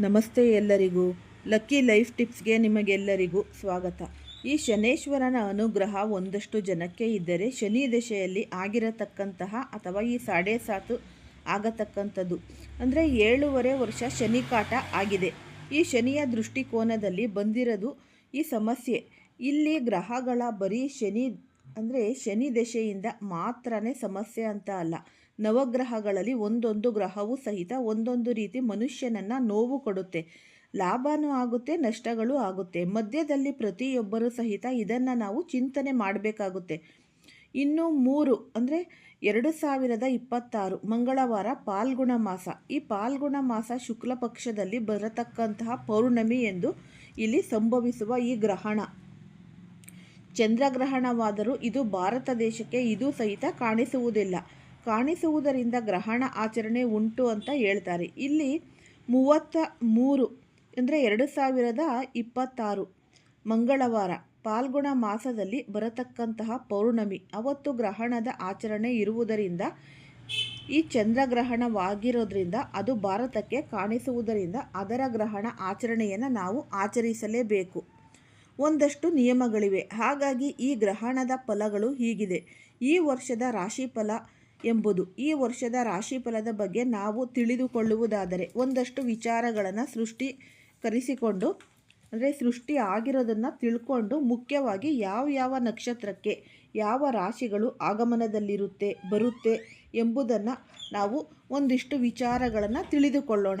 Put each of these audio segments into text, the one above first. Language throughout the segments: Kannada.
ನಮಸ್ತೆ ಎಲ್ಲರಿಗೂ. ಲಕ್ಕಿ ಲೈಫ್ ಟಿಪ್ಸ್ಗೆ ನಿಮಗೆಲ್ಲರಿಗೂ ಸ್ವಾಗತ. ಈ ಶನೇಶ್ವರನ ಅನುಗ್ರಹ ಒಂದಷ್ಟು ಜನಕ್ಕೆ ಇದ್ದರೆ ಶನಿ ದಶೆಯಲ್ಲಿ ಆಗಿರತಕ್ಕಂತಹ ಅಥವಾ ಈ ಸಾಡೆ ಸಾತು ಆಗತಕ್ಕಂಥದ್ದು. ಅಂದರೆ ಏಳುವರೆ ವರ್ಷ ಶನಿ ಕಾಟ ಆಗಿದೆ. ಈ ಶನಿಯ ದೃಷ್ಟಿಕೋನದಲ್ಲಿ ಬಂದಿರೋದು ಈ ಸಮಸ್ಯೆ. ಇಲ್ಲಿ ಗ್ರಹಗಳ ಬರೀ ಶನಿ ಅಂದರೆ ಶನಿ ದಶೆಯಿಂದ ಮಾತ್ರನೇ ಸಮಸ್ಯೆ ಅಂತ ಅಲ್ಲ. ನವಗ್ರಹಗಳಲ್ಲಿ ಒಂದೊಂದು ಗ್ರಹವೂ ಸಹಿತ ಒಂದೊಂದು ರೀತಿ ಮನುಷ್ಯನನ್ನು ನೋವು ಕೊಡುತ್ತೆ. ಲಾಭನೂ ಆಗುತ್ತೆ, ನಷ್ಟಗಳು ಆಗುತ್ತೆ. ಮಧ್ಯದಲ್ಲಿ ಪ್ರತಿಯೊಬ್ಬರೂ ಸಹಿತ ಇದನ್ನು ನಾವು ಚಿಂತನೆ ಮಾಡಬೇಕಾಗುತ್ತೆ. ಇನ್ನು ಮೂರು ಅಂದರೆ ಎರಡು ಸಾವಿರದ ಇಪ್ಪತ್ತಾರು ಮಂಗಳವಾರ ಪಾಲ್ಗುಣ ಮಾಸ. ಈ ಪಾಲ್ಗುಣ ಮಾಸ ಶುಕ್ಲ ಪಕ್ಷದಲ್ಲಿ ಬರತಕ್ಕಂತಹ ಪೌರ್ಣಮಿ ಎಂದು ಇಲ್ಲಿ ಸಂಭವಿಸುವ ಈ ಗ್ರಹಣ. ಚಂದ್ರಗ್ರಹಣವಾದರೂ ಇದು ಭಾರತ ದೇಶಕ್ಕೆ ಇದು ಸಹಿತ ಕಾಣಿಸುವುದಿಲ್ಲ. ಕಾಣಿಸುವುದರಿಂದ ಗ್ರಹಣ ಆಚರಣೆ ಉಂಟು ಅಂತ ಹೇಳ್ತಾರೆ. ಇಲ್ಲಿ ಮೂವತ್ತ ಮೂರು ಅಂದರೆ ಎರಡು ಸಾವಿರದ ಇಪ್ಪತ್ತಾರು ಮಂಗಳವಾರ ಪಾಲ್ಗುಣ ಮಾಸದಲ್ಲಿ ಬರತಕ್ಕಂತಹ ಪೌರ್ಣಮಿ. ಅವತ್ತು ಗ್ರಹಣದ ಆಚರಣೆ ಇರುವುದರಿಂದ, ಈ ಚಂದ್ರಗ್ರಹಣವಾಗಿರೋದ್ರಿಂದ ಅದು ಭಾರತಕ್ಕೆ ಕಾಣಿಸುವುದರಿಂದ ಅದರ ಗ್ರಹಣ ಆಚರಣೆಯನ್ನು ನಾವು ಆಚರಿಸಲೇಬೇಕು. ಒಂದಷ್ಟು ನಿಯಮಗಳಿವೆ. ಹಾಗಾಗಿ ಈ ಗ್ರಹಣದ ಫಲಗಳು ಹೀಗಿದೆ. ಈ ವರ್ಷದ ರಾಶಿಫಲ ಎಂಬುದು. ಈ ವರ್ಷದ ರಾಶಿಫಲದ ಬಗ್ಗೆ ನಾವು ತಿಳಿದುಕೊಳ್ಳುವುದಾದರೆ ಒಂದಷ್ಟು ವಿಚಾರಗಳನ್ನು ಸೃಷ್ಟಿ ಕರೆಸಿಕೊಂಡು ಅಂದರೆ ಸೃಷ್ಟಿ ಆಗಿರೋದನ್ನು ತಿಳ್ಕೊಂಡು ಮುಖ್ಯವಾಗಿ ಯಾವ ಯಾವ ನಕ್ಷತ್ರಕ್ಕೆ ಯಾವ ರಾಶಿಗಳು ಆಗಮನದಲ್ಲಿರುತ್ತೆ, ಬರುತ್ತೆ ಎಂಬುದನ್ನು ನಾವು ಒಂದಿಷ್ಟು ವಿಚಾರಗಳನ್ನು ತಿಳಿದುಕೊಳ್ಳೋಣ.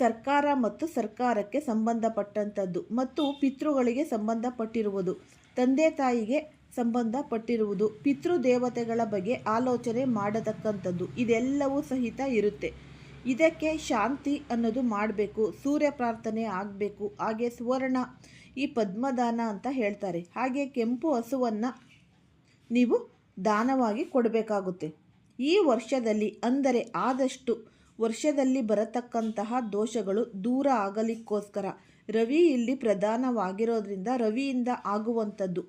ಸರ್ಕಾರ ಮತ್ತು ಸರ್ಕಾರಕ್ಕೆ ಸಂಬಂಧಪಟ್ಟಂಥದ್ದು ಮತ್ತು ಪಿತೃಗಳಿಗೆ ಸಂಬಂಧಪಟ್ಟಿರುವುದು, ತಂದೆ ತಾಯಿಗೆ ಸಂಬಂಧಪಟ್ಟಿರುವುದು ಪಿತೃದೇವತೆಗಳ ಬಗ್ಗೆ ಆಲೋಚನೆ ಮಾಡತಕ್ಕಂಥದ್ದು ಇದೆಲ್ಲವೂ ಸಹಿತ ಇರುತ್ತೆ. ಇದಕ್ಕೆ ಶಾಂತಿ ಅನ್ನೋದು ಮಾಡಬೇಕು, ಸೂರ್ಯ ಪ್ರಾರ್ಥನೆ ಆಗಬೇಕು, ಹಾಗೆ ಸುವರ್ಣ, ಈ ಪದ್ಮದಾನ ಅಂತ ಹೇಳ್ತಾರೆ. ಹಾಗೆ ಕೆಂಪು ಹಸುವನ್ನು ನೀವು ದಾನವಾಗಿ ಕೊಡಬೇಕಾಗುತ್ತೆ. ಈ ವರ್ಷದಲ್ಲಿ ಅಂದರೆ ಆದಷ್ಟು ವರ್ಷದಲ್ಲಿ ಬರತಕ್ಕಂತಹ ದೋಷಗಳು ದೂರ ಆಗಲಿಕ್ಕೋಸ್ಕರ. ರವಿ ಇಲ್ಲಿ ಪ್ರಧಾನವಾಗಿರೋದ್ರಿಂದ ರವಿಯಿಂದ ಆಗುವಂಥದ್ದು.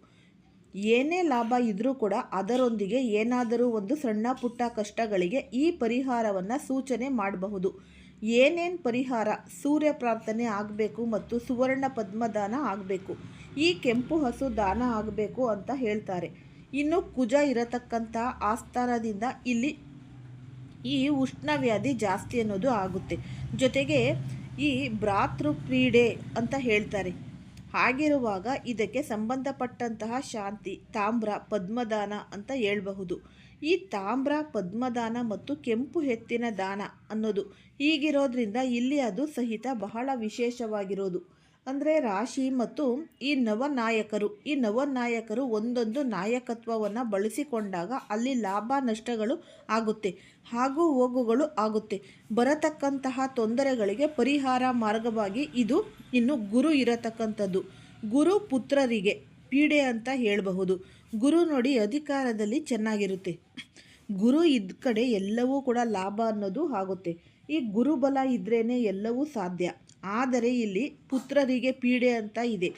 ಏನೇ ಲಾಭ ಇದ್ದರೂ ಕೂಡ ಅದರೊಂದಿಗೆ ಏನಾದರೂ ಒಂದು ಸಣ್ಣ ಪುಟ್ಟ ಕಷ್ಟಗಳಿಗೆ ಈ ಪರಿಹಾರವನ್ನು ಸೂಚನೆ ಮಾಡಬಹುದು. ಏನೇನು ಪರಿಹಾರ? ಸೂರ್ಯ ಪ್ರಾರ್ಥನೆ ಆಗಬೇಕು ಮತ್ತು ಸುವರ್ಣ ಪದ್ಮದಾನ ಆಗಬೇಕು. ಈ ಕೆಂಪು ಹಸು ದಾನ ಆಗಬೇಕು ಅಂತ ಹೇಳ್ತಾರೆ. ಇನ್ನು ಕುಜ ಇರತಕ್ಕಂಥ ಆಸ್ಥಾನದಿಂದ ಇಲ್ಲಿ ಈ ಉಷ್ಣವ್ಯಾಧಿ ಜಾಸ್ತಿ ಅನ್ನೋದು ಆಗುತ್ತೆ. ಜೊತೆಗೆ ಈ ಭ್ರಾತೃ ಕ್ರೀಡೆ ಅಂತ ಹೇಳ್ತಾರೆ. ಹಾಗಿರುವಾಗ ಇದಕ್ಕೆ ಸಂಬಂಧಪಟ್ಟಂತಹ ಶಾಂತಿ, ತಾಮ್ರ, ಪದ್ಮದಾನ ಅಂತ ಹೇಳಬಹುದು. ಈ ತಾಮ್ರ, ಪದ್ಮದಾನ ಮತ್ತು ಕೆಂಪು ಎತ್ತಿನ ದಾನ ಅನ್ನೋದು ಹೀಗಿರೋದ್ರಿಂದ ಇಲ್ಲಿ ಅದು ಸಹಿತ ಬಹಳ ವಿಶೇಷವಾಗಿರೋದು. ಅಂದರೆ ರಾಶಿ ಮತ್ತು ಈ ನವನಾಯಕರು ಈ ನವನಾಯಕರು ಒಂದೊಂದು ನಾಯಕತ್ವವನ್ನು ಬಳಸಿಕೊಂಡಾಗ ಅಲ್ಲಿ ಲಾಭ ನಷ್ಟಗಳು ಆಗುತ್ತೆ, ಹಾಗೂ ಹೋಗುಗಳು ಆಗುತ್ತೆ. ಬರತಕ್ಕಂತಹ ತೊಂದರೆಗಳಿಗೆ ಪರಿಹಾರ ಮಾರ್ಗವಾಗಿ ಇದು ಇನ್ನು ಗುರು ಇರತಕ್ಕಂಥದ್ದು. ಗುರು ಪುತ್ರರಿಗೆ ಪೀಡೆ ಅಂತ ಹೇಳಬಹುದು. ಗುರು ನೋಡಿ ಅಧಿಕಾರದಲ್ಲಿ ಚೆನ್ನಾಗಿರುತ್ತೆ. ಗುರು ಇದ್ದ ಕಡೆ ಎಲ್ಲವೂ ಕೂಡ ಲಾಭ ಅನ್ನೋದು ಆಗುತ್ತೆ. ಈ ಗುರುಬಲ ಇದ್ರೇ ಎಲ್ಲವೂ ಸಾಧ್ಯ. ಆದರೆ ಇಲ್ಲಿ ಪುತ್ರರಿಗೆ ಪೀಡೆ ಅಂತ ಇದೆ.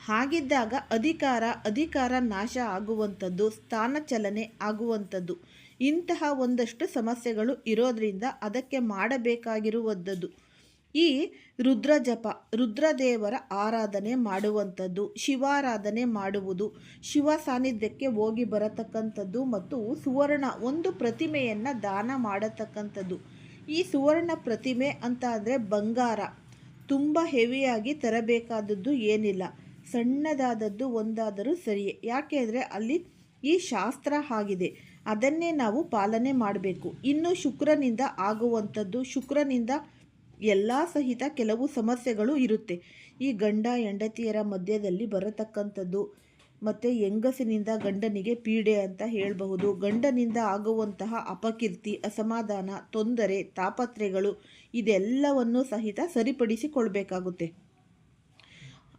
ಹಾಗಿದ್ದಾಗ ಅಧಿಕಾರ ಅಧಿಕಾರ ನಾಶ ಆಗುವಂಥದ್ದು, ಸ್ಥಾನ ಚಲನೆ ಆಗುವಂಥದ್ದು. ಇಂತಹ ಒಂದಷ್ಟು ಸಮಸ್ಯೆಗಳು ಇರೋದ್ರಿಂದ ಅದಕ್ಕೆ ಮಾಡಬೇಕಾಗಿರುವಂಥದ್ದು. ಈ ರುದ್ರ ಜಪ ರುದ್ರದೇವರ ಆರಾಧನೆ ಮಾಡುವಂಥದ್ದು, ಶಿವಾರಾಧನೆ ಮಾಡುವುದು ಶಿವ ಸಾನ್ನಿಧ್ಯಕ್ಕೆ ಹೋಗಿ ಬರತಕ್ಕಂಥದ್ದು ಮತ್ತು ಸುವರ್ಣ ಒಂದು ಪ್ರತಿಮೆಯನ್ನು ದಾನ ಮಾಡತಕ್ಕಂಥದ್ದು. ಈ ಸುವರ್ಣ ಪ್ರತಿಮೆ ಅಂತ ಅಂದರೆ ಬಂಗಾರ. ತುಂಬ ಹೆವಿಯಾಗಿ ತರಬೇಕಾದದ್ದು ಏನಿಲ್ಲ. ಸಣ್ಣದಾದದ್ದು ಒಂದಾದರೂ ಸರಿಯೇ ಯಾಕೆ ಅಂದರೆ ಅಲ್ಲಿ ಈ ಶಾಸ್ತ್ರ ಆಗಿದೆ. ಅದನ್ನೇ ನಾವು ಪಾಲನೆ ಮಾಡಬೇಕು. ಇನ್ನು ಶುಕ್ರನಿಂದ ಆಗುವಂಥದ್ದು, ಶುಕ್ರನಿಂದ ಎಲ್ಲ ಸಹಿತ ಕೆಲವು ಸಮಸ್ಯೆಗಳು ಇರುತ್ತೆ. ಈ ಗಂಡ ಹೆಂಡತಿಯರ ಮಧ್ಯದಲ್ಲಿ ಬರತಕ್ಕಂಥದ್ದು ಮತ್ತು ಹೆಂಗಸಿನಿಂದ ಗಂಡನಿಗೆ ಪೀಡೆ ಅಂತ ಹೇಳಬಹುದು. ಗಂಡನಿಂದ ಆಗುವಂತಹ ಅಪಕೀರ್ತಿ, ಅಸಮಾಧಾನ, ತೊಂದರೆ, ತಾಪತ್ರೆಗಳು ಇದೆಲ್ಲವನ್ನು ಸಹಿತ ಸರಿಪಡಿಸಿಕೊಳ್ಬೇಕಾಗುತ್ತೆ.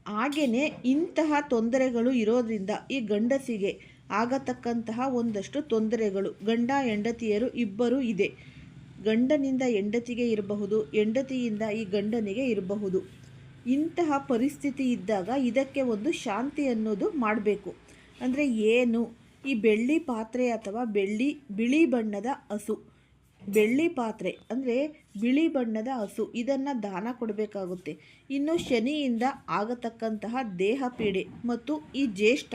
ಹಾಗೆಯೇ ಇಂತಹ ತೊಂದರೆಗಳು ಇರೋದ್ರಿಂದ ಈ ಗಂಡಸಿಗೆ ಆಗತಕ್ಕಂತಹ ಒಂದಷ್ಟು ತೊಂದರೆಗಳು, ಗಂಡ, ಹೆಂಡತಿಯರು ಇಬ್ಬರೂ ಇದೆ. ಗಂಡನಿಂದ ಹೆಂಡತಿಗೆ ಇರಬಹುದು, ಹೆಂಡತಿಯಿಂದ ಈ ಗಂಡನಿಗೆ ಇರಬಹುದು. ಇಂತಹ ಪರಿಸ್ಥಿತಿ ಇದ್ದಾಗ ಇದಕ್ಕೆ ಒಂದು ಶಾಂತಿ ಅನ್ನೋದು ಮಾಡಬೇಕು. ಅಂದರೆ ಏನು? ಈ ಬೆಳ್ಳಿ ಪಾತ್ರೆ ಅಥವಾ ಬೆಳ್ಳಿ, ಬಿಳಿ ಬಣ್ಣದ ಹಸು. ಬೆಳ್ಳಿ ಪಾತ್ರೆ ಅಂದರೆ ಬಿಳಿ ಬಣ್ಣದ ಹಸು. ಇದನ್ನು ದಾನ ಕೊಡಬೇಕಾಗುತ್ತೆ. ಇನ್ನು ಶನಿಯಿಂದ ಆಗತಕ್ಕಂತಹ ದೇಹ ಪೀಡೆ ಮತ್ತು ಈ ಜ್ಯೇಷ್ಠ.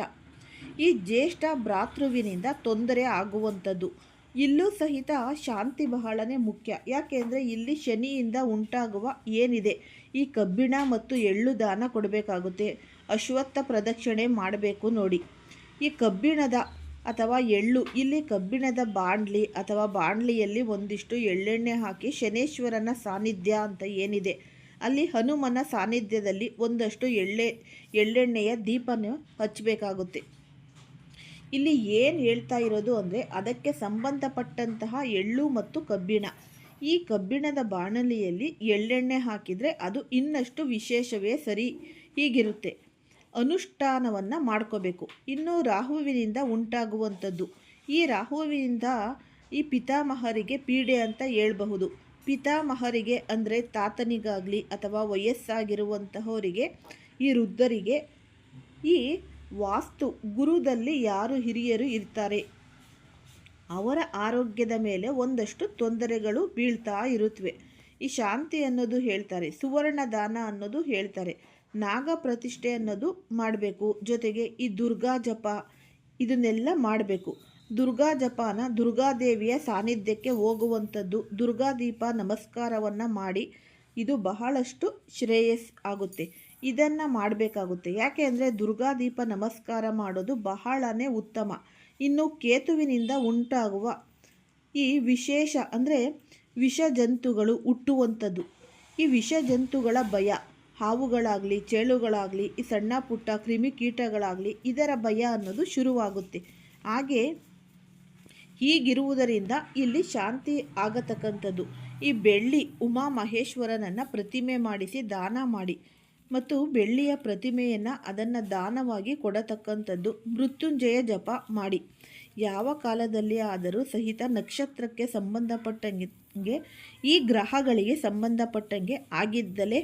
ಈ ಜ್ಯೇಷ್ಠ ಭ್ರಾತೃವಿನಿಂದ ತೊಂದರೆ ಆಗುವಂಥದ್ದು. ಇಲ್ಲೂ ಸಹಿತ ಶಾಂತಿ ಬಹಳನೇ ಮುಖ್ಯ. ಯಾಕೆಂದರೆ ಇಲ್ಲಿ ಶನಿಯಿಂದ ಉಂಟಾಗುವ ಏನಿದೆ? ಈ ಕಬ್ಬಿಣ ಮತ್ತು ಎಳ್ಳು ದಾನ ಕೊಡಬೇಕಾಗುತ್ತೆ. ಅಶ್ವತ್ಥ ಪ್ರದಕ್ಷಿಣೆ ಮಾಡಬೇಕು ನೋಡಿ. ಈ ಕಬ್ಬಿಣದ ಅಥವಾ ಎಳ್ಳು, ಇಲ್ಲಿ ಕಬ್ಬಿಣದ ಬಾಣಲಿ ಅಥವಾ ಬಾಣಲಿಯಲ್ಲಿ ಒಂದಿಷ್ಟು ಎಳ್ಳೆಣ್ಣೆ ಹಾಕಿ ಶನೇಶ್ವರನ ಸಾನ್ನಿಧ್ಯ ಅಂತ ಏನಿದೆ? ಅಲ್ಲಿ ಹನುಮನ ಸಾನ್ನಿಧ್ಯದಲ್ಲಿ ಒಂದಷ್ಟು ಎಳ್ಳೆ, ಎಳ್ಳೆಣ್ಣೆಯ ದೀಪನ ಹಚ್ಚಬೇಕಾಗುತ್ತೆ ಇಲ್ಲಿ ಏನು ಹೇಳ್ತಾ ಇರೋದು ಅಂದರೆ ಅದಕ್ಕೆ ಸಂಬಂಧಪಟ್ಟಂತಹ ಎಳ್ಳು ಮತ್ತು ಕಬ್ಬಿಣ. ಈ ಕಬ್ಬಿಣದ ಬಾಣಲಿಯಲ್ಲಿ ಎಳ್ಳೆಣ್ಣೆ ಹಾಕಿದರೆ ಅದು ಇನ್ನಷ್ಟು ವಿಶೇಷವೇ ಸರಿ ಹೀಗಿರುತ್ತೆ. ಅನುಷ್ಠಾನವನ್ನು ಮಾಡ್ಕೋಬೇಕು. ಇನ್ನು ರಾಹುವಿನಿಂದ ಉಂಟಾಗುವಂಥದ್ದು. ಈ ರಾಹುವಿನಿಂದ ಈ ಪಿತಾಮಹರಿಗೆ ಪೀಡೆ ಅಂತ ಹೇಳ್ಬಹುದು. ಪಿತಾಮಹರಿಗೆ ಅಂದರೆ ತಾತನಿಗಾಗಲಿ ಅಥವಾ ವಯಸ್ಸಾಗಿರುವಂತಹವರಿಗೆ, ಈ ವೃದ್ಧರಿಗೆ ಈ ವಾಸ್ತು ಗುರುದಲ್ಲಿ ಯಾರು ಹಿರಿಯರು ಇರ್ತಾರೆ? ಅವರ ಆರೋಗ್ಯದ ಮೇಲೆ ಒಂದಷ್ಟು ತೊಂದರೆಗಳು ಬೀಳ್ತಾ ಇರುತ್ತವೆ ಈ ಶಾಂತಿ ಅನ್ನೋದು ಹೇಳ್ತಾರೆ ಸುವರ್ಣ ದಾನ ಅನ್ನೋದು ಹೇಳ್ತಾರೆ, ನಾಗ ಪ್ರತಿಷ್ಠೆ ಅನ್ನೋದು ಮಾಡಬೇಕು. ಜೊತೆಗೆ ಈ ದುರ್ಗಾ ಜಪ, ಇದನ್ನೆಲ್ಲ ಮಾಡಬೇಕು. ದುರ್ಗಾ ಜಪಾನ ದುರ್ಗಾದೇವಿಯ ಸಾನ್ನಿಧ್ಯಕ್ಕೆ ಹೋಗುವಂಥದ್ದು, ದುರ್ಗಾ ದೀಪ ನಮಸ್ಕಾರವನ್ನು ಮಾಡಿ, ಇದು ಬಹಳಷ್ಟು ಶ್ರೇಯಸ್ ಆಗುತ್ತೆ. ಇದನ್ನು ಮಾಡಬೇಕಾಗುತ್ತೆ. ಯಾಕೆ ಅಂದರೆ ದುರ್ಗಾ ದೀಪ ನಮಸ್ಕಾರ ಮಾಡೋದು ಬಹಳನೇ ಉತ್ತಮ. ಇನ್ನು ಕೇತುವಿನಿಂದ ಉಂಟಾಗುವ ಈ ವಿಶೇಷ, ಅಂದರೆ ವಿಷ ಜಂತುಗಳು ಹುಟ್ಟುವಂಥದ್ದು. ಈ ವಿಷ ಜಂತುಗಳ ಭಯ, ಹಾವುಗಳಾಗಲಿ, ಚೇಳುಗಳಾಗಲಿ, ಈ ಸಣ್ಣ ಪುಟ್ಟ ಕ್ರಿಮಿಕೀಟಗಳಾಗಲಿ ಇದರ ಭಯ ಅನ್ನೋದು ಶುರುವಾಗುತ್ತೆ. ಹಾಗೆ ಹೀಗಿರುವುದರಿಂದ ಇಲ್ಲಿ ಶಾಂತಿ ಆಗತಕ್ಕಂಥದ್ದು. ಈ ಬೆಳ್ಳಿ ಉಮಾ ಮಹೇಶ್ವರನನ್ನು ಪ್ರತಿಮೆ ಮಾಡಿಸಿ ದಾನ ಮಾಡಿ. ಮತ್ತು ಬೆಳ್ಳಿಯ ಪ್ರತಿಮೆಯನ್ನು ಅದನ್ನು ದಾನವಾಗಿ ಕೊಡತಕ್ಕಂಥದ್ದು. ಮೃತ್ಯುಂಜಯ ಜಪ ಮಾಡಿ. ಯಾವ ಕಾಲದಲ್ಲಿ ಆದರೂ ಸಹಿತ ನಕ್ಷತ್ರಕ್ಕೆ ಸಂಬಂಧಪಟ್ಟಂಗೆ, ಈ ಗ್ರಹಗಳಿಗೆ ಸಂಬಂಧಪಟ್ಟಂಗೆ ಆಗಿದ್ದಲೇ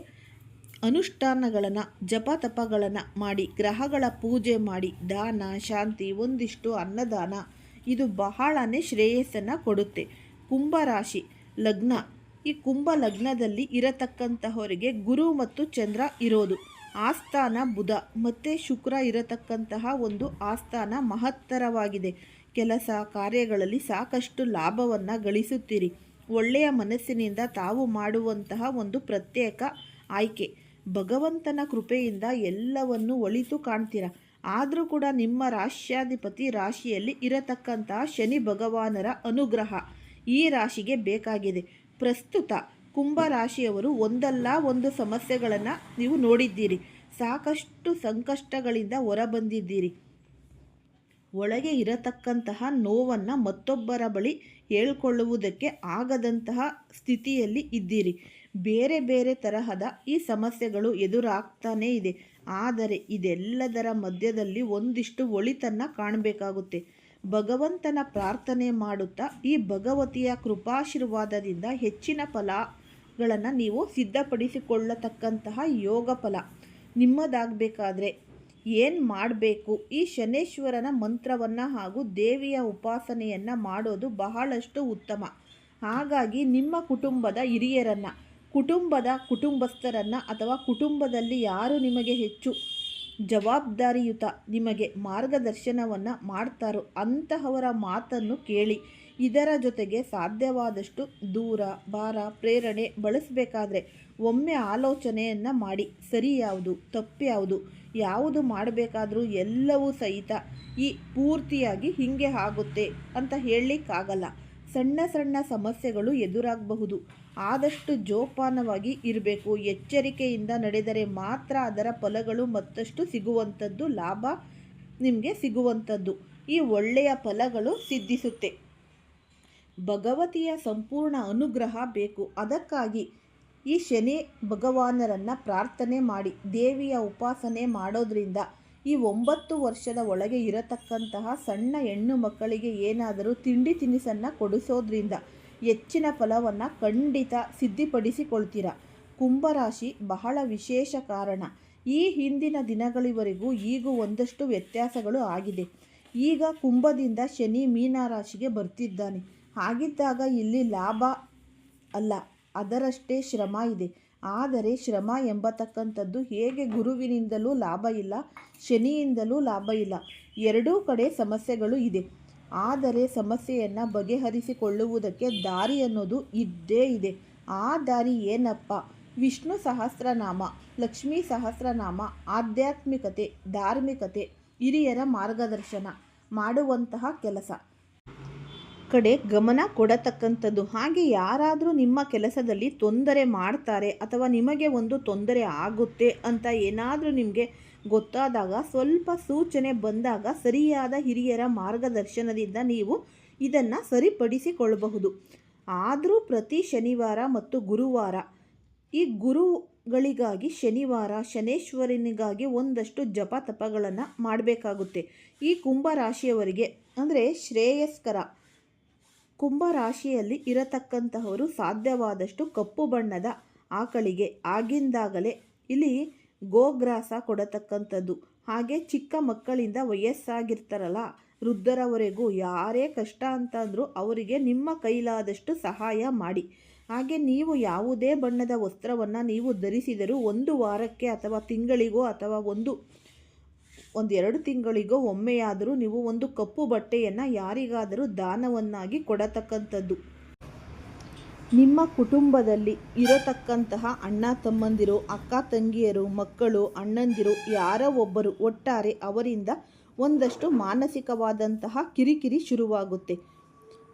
ಅನುಷ್ಠಾನಗಳನ್ನು ಜಪ ತಪಗಳನ್ನು ಮಾಡಿ, ಗ್ರಹಗಳ ಪೂಜೆ ಮಾಡಿ, ದಾನ, ಶಾಂತಿ, ಒಂದಿಷ್ಟು ಅನ್ನದಾನ, ಇದು ಬಹಳನೇ ಶ್ರೇಯಸ್ಸನ್ನು ಕೊಡುತ್ತೆ. ಕುಂಭರಾಶಿ ಲಗ್ನ ಈ ಕುಂಭ ಲಗ್ನದಲ್ಲಿ ಇರತಕ್ಕಂತಹವರಿಗೆ ಗುರು ಮತ್ತು ಚಂದ್ರ ಇರೋದು. ಆಸ್ಥಾನ ಬುಧ. ಮತ್ತು ಶುಕ್ರ ಇರತಕ್ಕಂತಹ ಒಂದು ಆಸ್ಥಾನ ಮಹತ್ತರವಾಗಿದೆ. ಕೆಲಸ ಕಾರ್ಯಗಳಲ್ಲಿ ಸಾಕಷ್ಟು ಲಾಭವನ್ನು ಗಳಿಸುತ್ತೀರಿ. ಒಳ್ಳೆಯ ಮನಸ್ಸಿನಿಂದ ತಾವು ಮಾಡುವಂತಹ ಒಂದು ಪ್ರತ್ಯೇಕ ಆಯ್ಕೆ. ಭಗವಂತನ ಕೃಪೆಯಿಂದ ಎಲ್ಲವನ್ನು ಒಳಿತು ಕಾಣ್ತೀರ. ಆದರೂ ಕೂಡ ನಿಮ್ಮ ರಾಶ್ಯಾಧಿಪತಿ ರಾಶಿಯಲ್ಲಿ ಇರತಕ್ಕಂತಹ ಶನಿ ಭಗವಾನರ ಅನುಗ್ರಹ ಈ ರಾಶಿಗೆ ಬೇಕಾಗಿದೆ. ಪ್ರಸ್ತುತ ಕುಂಭ ರಾಶಿಯವರು ಒಂದಲ್ಲ ಒಂದು ಸಮಸ್ಯೆಗಳನ್ನು ನೀವು ನೋಡಿದ್ದೀರಿ. ಸಾಕಷ್ಟು ಸಂಕಷ್ಟಗಳಿಂದ ಹೊರಬಂದಿದ್ದೀರಿ. ಒಳಗೆ ಇರತಕ್ಕಂತಹ ನೋವನ್ನು ಮತ್ತೊಬ್ಬರ ಬಳಿ ಹೇಳ್ಕೊಳ್ಳುವುದಕ್ಕೆ ಆಗದಂತಹ ಸ್ಥಿತಿಯಲ್ಲಿ ಇದ್ದೀರಿ. ಬೇರೆ ಬೇರೆ ತರಹದ ಈ ಸಮಸ್ಯೆಗಳು ಎದುರಾಗ್ತಾನೇ ಇದೆ. ಆದರೆ ಇದೆಲ್ಲದರ ಮಧ್ಯದಲ್ಲಿ ಒಂದಿಷ್ಟು ಒಳಿತನ್ನು ಕಾಣಬೇಕಾಗುತ್ತೆ. ಭಗವಂತನ ಪ್ರಾರ್ಥನೆ ಮಾಡುತ್ತಾ ಈ ಭಗವತಿಯ ಕೃಪಾಶೀರ್ವಾದದಿಂದ ಹೆಚ್ಚಿನ ಫಲಗಳನ್ನು ನೀವು ಸಿದ್ಧಪಡಿಸಿಕೊಳ್ಳತಕ್ಕಂತಹ ಯೋಗ ಫಲ ನಿಮ್ಮದಾಗಬೇಕಾದ್ರೆ ಏನು ಮಾಡಬೇಕು? ಈ ಶನೇಶ್ವರನ ಮಂತ್ರವನ್ನು ಹಾಗೂ ದೇವಿಯ ಉಪಾಸನೆಯನ್ನು ಮಾಡೋದು ಬಹಳಷ್ಟು ಉತ್ತಮ. ಹಾಗಾಗಿ ನಿಮ್ಮ ಕುಟುಂಬದ ಹಿರಿಯರನ್ನು, ಕುಟುಂಬದ ಕುಟುಂಬಸ್ಥರನ್ನು ಅಥವಾ ಕುಟುಂಬದಲ್ಲಿ ಯಾರು ನಿಮಗೆ ಹೆಚ್ಚು ಜವಾಬ್ದಾರಿಯುತ ನಿಮಗೆ ಮಾರ್ಗದರ್ಶನವನ್ನು ಮಾಡ್ತಾರೋ ಅಂತಹವರ ಮಾತನ್ನು ಕೇಳಿ. ಇದರ ಜೊತೆಗೆ ಸಾಧ್ಯವಾದಷ್ಟು ದೂರ, ಭಾರ, ಪ್ರೇರಣೆ ಬಳಸಬೇಕಾದ್ರೆ ಒಮ್ಮೆ ಆಲೋಚನೆಯನ್ನು ಮಾಡಿ. ಸರಿ ಯಾವುದು, ತಪ್ಪು ಯಾವುದು ಯಾವುದು ಮಾಡಬೇಕಾದ್ರೂ ಎಲ್ಲವೂ ಸಹಿತ ಈ ಪೂರ್ತಿಯಾಗಿ ಹೀಗೆ ಆಗುತ್ತೆ ಅಂತ ಹೇಳಲಿಕ್ಕಾಗಲ್ಲ. ಸಣ್ಣ ಸಣ್ಣ ಸಮಸ್ಯೆಗಳು ಎದುರಾಗಬಹುದು. ಆದಷ್ಟು ಜೋಪಾನವಾಗಿ ಇರಬೇಕು. ಎಚ್ಚರಿಕೆಯಿಂದ ನಡೆದರೆ ಮಾತ್ರ ಅದರ ಫಲಗಳು ಮತ್ತಷ್ಟು ಸಿಗುವಂಥದ್ದು, ಲಾಭ ನಿಮಗೆ ಸಿಗುವಂಥದ್ದು. ಈ ಒಳ್ಳೆಯ ಫಲಗಳು ಸಿದ್ಧಿಸುತ್ತೆ. ಭಗವತಿಯ ಸಂಪೂರ್ಣ ಅನುಗ್ರಹ ಬೇಕು. ಅದಕ್ಕಾಗಿ ಈ ಶನಿ ಭಗವಾನರನ್ನು ಪ್ರಾರ್ಥನೆ ಮಾಡಿ, ದೇವಿಯ ಉಪಾಸನೆ ಮಾಡೋದ್ರಿಂದ ಈ ಒಂಬತ್ತು ವರ್ಷದ ಒಳಗೆ ಇರತಕ್ಕಂತಹ ಸಣ್ಣ ಹೆಣ್ಣು ಮಕ್ಕಳಿಗೆ ಏನಾದರೂ ತಿಂಡಿ ತಿನಿಸನ್ನು ಕೊಡಿಸೋದ್ರಿಂದ ಹೆಚ್ಚಿನ ಫಲವನ್ನು ಖಂಡಿತ ಸಿದ್ಧಿಪಡಿಸಿಕೊಳ್ತೀರ. ಕುಂಭರಾಶಿ ಬಹಳ ವಿಶೇಷ ಕಾರಣ. ಈ ಹಿಂದಿನ ದಿನಗಳಿವರೆಗೂ ಈಗ ಒಂದಷ್ಟು ವ್ಯತ್ಯಾಸಗಳು ಆಗಿದೆ. ಈಗ ಕುಂಭದಿಂದ ಶನಿ ಮೀನರಾಶಿಗೆ ಬರ್ತಿದ್ದಾನೆ. ಹಾಗಿದ್ದಾಗ ಇಲ್ಲಿ ಲಾಭ ಅಲ್ಲ, ಅದರಷ್ಟೇ ಶ್ರಮ ಇದೆ. ಆದರೆ ಶ್ರಮ ಎಂಬತಕ್ಕಂಥದ್ದು ಹೇಗೆ ಗುರುವಿನಿಂದಲೂ ಲಾಭ ಇಲ್ಲ, ಶನಿಯಿಂದಲೂ ಲಾಭ ಇಲ್ಲ. ಎರಡೂ ಕಡೆ ಸಮಸ್ಯೆಗಳು ಇದೆ. ಆದರೆ ಸಮಸ್ಯೆಯನ್ನು ಬಗೆಹರಿಸಿಕೊಳ್ಳುವುದಕ್ಕೆ ದಾರಿ ಅನ್ನೋದು ಇದ್ದೇ ಇದೆ. ಆ ದಾರಿ ಏನಪ್ಪ? ವಿಷ್ಣು ಸಹಸ್ರನಾಮ, ಲಕ್ಷ್ಮೀ ಸಹಸ್ರನಾಮ, ಆಧ್ಯಾತ್ಮಿಕತೆ, ಧಾರ್ಮಿಕತೆ, ಹಿರಿಯರ ಮಾರ್ಗದರ್ಶನ ಮಾಡುವಂತಹ ಕೆಲಸ. ಕಡೆ ಗಮನ ಕೊಡತಕ್ಕಂಥದ್ದು. ಹಾಗೆ ಯಾರಾದರೂ ನಿಮ್ಮ ಕೆಲಸದಲ್ಲಿ ತೊಂದರೆ ಮಾಡ್ತಾರೆ ಅಥವಾ ನಿಮಗೆ ಒಂದು ತೊಂದರೆ ಆಗುತ್ತೆ ಅಂತ ಏನಾದರೂ ನಿಮಗೆ ಗೊತ್ತಾದಾಗ, ಸ್ವಲ್ಪ ಸೂಚನೆ ಬಂದಾಗ ಸರಿಯಾದ ಹಿರಿಯರ ಮಾರ್ಗದರ್ಶನದಿಂದ ನೀವು ಇದನ್ನು ಸರಿಪಡಿಸಿಕೊಳ್ಳಬಹುದು. ಆದರೂ ಪ್ರತಿ ಶನಿವಾರ ಮತ್ತು ಗುರುವಾರ, ಈ ಗುರುಗಳಿಗಾಗಿ ಶನಿವಾರ, ಶನೇಶ್ವರನಿಗಾಗಿ ಒಂದಷ್ಟು ಜಪ ತಪಗಳನ್ನು ಮಾಡಬೇಕಾಗುತ್ತೆ. ಈ ಕುಂಭ ರಾಶಿಯವರಿಗೆ ಅಂದರೆ ಶ್ರೇಯಸ್ಕರ ಕುಂಭ ರಾಶಿಯಲ್ಲಿ ಇರತಕ್ಕಂತಹವರು ಸಾಧ್ಯವಾದಷ್ಟು ಕಪ್ಪು ಬಣ್ಣದ ಆಕಳಿಗೆ ಆಗಿಂದಾಗಲೇ ಇಲ್ಲಿ ಗೋಗ್ರಾಸ ಕೊಡತಕ್ಕಂಥದ್ದು. ಹಾಗೆ ಚಿಕ್ಕ ಮಕ್ಕಳಿಂದ ವಯಸ್ಸಾಗಿರ್ತಾರಲ್ಲ, ವೃದ್ಧರವರೆಗೂ ಯಾರೇ ಕಷ್ಟ ಅಂತಂದರೂ ಅವರಿಗೆ ನಿಮ್ಮ ಕೈಲಾದಷ್ಟು ಸಹಾಯ ಮಾಡಿ. ಹಾಗೆ ನೀವು ಯಾವುದೇ ಬಣ್ಣದ ವಸ್ತ್ರವನ್ನು ನೀವು ಧರಿಸಿದರೂ ಒಂದು ವಾರಕ್ಕೆ ಅಥವಾ ತಿಂಗಳಿಗೋ ಅಥವಾ ಒಂದು ಒಂದು ಎರಡು ತಿಂಗಳಿಗೋ ಒಮ್ಮೆಯಾದರೂ ನೀವು ಒಂದು ಕಪ್ಪು ಬಟ್ಟೆಯನ್ನು ಯಾರಿಗಾದರೂ ದಾನವನ್ನಾಗಿ ಕೊಡತಕ್ಕಂಥದ್ದು. ನಿಮ್ಮ ಕುಟುಂಬದಲ್ಲಿ ಇರತಕ್ಕಂತಹ ಅಣ್ಣ ತಮ್ಮಂದಿರು, ಅಕ್ಕ ತಂಗಿಯರು, ಮಕ್ಕಳು, ಅಣ್ಣಂದಿರು ಯಾರೋ ಒಬ್ಬರು ಒಟ್ಟಾರೆ ಅವರಿಂದ ಒಂದಷ್ಟು ಮಾನಸಿಕವಾದಂತಹ ಕಿರಿಕಿರಿ ಶುರುವಾಗುತ್ತೆ.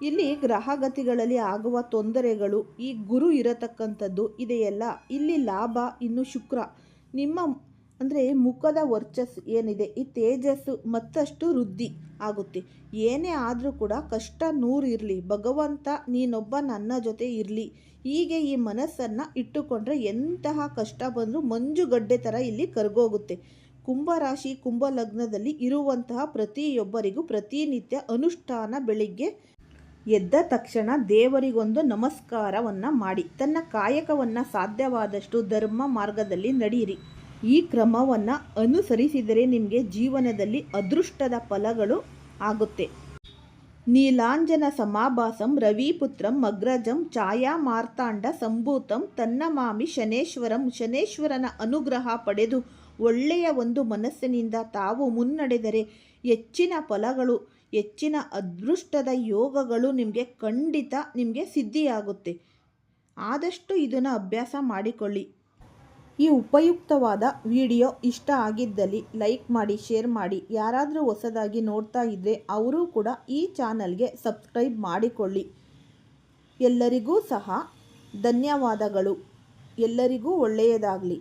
ಇಲ್ಲಿ ಗ್ರಹಗತಿಗಳಲ್ಲಿ ಆಗುವ ತೊಂದರೆಗಳು, ಈ ಗುರು ಇರತಕ್ಕಂಥದ್ದು ಇದೆಯಲ್ಲ. ಇಲ್ಲಿ ಲಾಭ, ಇನ್ನು ಶುಕ್ರ. ನಿಮ್ಮ ಅಂದರೆ ಮುಖದ ವರ್ಚಸ್ಸು ಏನಿದೆ, ಈ ತೇಜಸ್ಸು ಮತ್ತಷ್ಟು ವೃದ್ಧಿ ಆಗುತ್ತೆ. ಏನೇ ಆದರೂ ಕೂಡ ಕಷ್ಟ ನೂರು ಇರಲಿ, ಭಗವಂತ ನೀನೊಬ್ಬ ನನ್ನ ಜೊತೆ ಇರಲಿ, ಹೀಗೆ ಈ ಮನಸ್ಸನ್ನು ಇಟ್ಟುಕೊಂಡ್ರೆ ಎಂತಹ ಕಷ್ಟ ಬಂದರೂ ಮಂಜುಗಡ್ಡೆ ಥರ ಇಲ್ಲಿ ಕರಗೋಗುತ್ತೆ. ಕುಂಭರಾಶಿ ಕುಂಭ ಲಗ್ನದಲ್ಲಿ ಇರುವಂತಹ ಪ್ರತಿಯೊಬ್ಬರಿಗೂ ಪ್ರತಿನಿತ್ಯ ಅನುಷ್ಠಾನ ಬೆಳಿಗ್ಗೆ ಎದ್ದ ತಕ್ಷಣ ದೇವರಿಗೊಂದು ನಮಸ್ಕಾರವನ್ನು ಮಾಡಿ. ತನ್ನ ಕಾಯಕವನ್ನು ಸಾಧ್ಯವಾದಷ್ಟು ಧರ್ಮ ಮಾರ್ಗದಲ್ಲಿ ನಡೆಯಿರಿ. ಈ ಕ್ರಮವನ್ನು ಅನುಸರಿಸಿದರೆ ನಿಮಗೆ ಜೀವನದಲ್ಲಿ ಅದೃಷ್ಟದ ಫಲಗಳು ಆಗುತ್ತೆ. ನೀಲಾಂಜನ ಸಮಾಭಾಸಂ, ರವಿಪುತ್ರಂ, ಮಗ್ರಜಂ ಛಾಯಾ ಮಾರ್ತಾಂಡ ಸಂಭೂತಂ ತನ್ನ ಮಾಮಿ ಶನೇಶ್ವರಂ, ಶನೇಶ್ವರನ ಅನುಗ್ರಹ ಪಡೆದು ಒಳ್ಳೆಯ ಒಂದು ಮನಸ್ಸಿನಿಂದ ತಾವು ಮುನ್ನಡೆದರೆ ಹೆಚ್ಚಿನ ಫಲಗಳು, ಹೆಚ್ಚಿನ ಅದೃಷ್ಟದ ಯೋಗಗಳು ನಿಮಗೆ ಖಂಡಿತ ನಿಮಗೆ ಸಿದ್ಧಿಯಾಗುತ್ತೆ. ಆದಷ್ಟು ಇದನ್ನು ಅಭ್ಯಾಸ ಮಾಡಿಕೊಳ್ಳಿ. ಈ ಉಪಯುಕ್ತವಾದ ವಿಡಿಯೋ ಇಷ್ಟ ಆಗಿದ್ದಲ್ಲಿ ಲೈಕ್ ಮಾಡಿ, ಶೇರ್ ಮಾಡಿ. ಯಾರಾದರೂ ಹೊಸದಾಗಿ ನೋಡ್ತಾ ಇದ್ದರೆ ಅವರೂ ಕೂಡ ಈ ಚಾನಲ್ಗೆ ಸಬ್ಸ್ಕ್ರೈಬ್ ಮಾಡಿಕೊಳ್ಳಿ. ಎಲ್ಲರಿಗೂ ಸಹ ಧನ್ಯವಾದಗಳು. ಎಲ್ಲರಿಗೂ ಒಳ್ಳೆಯದಾಗಲಿ.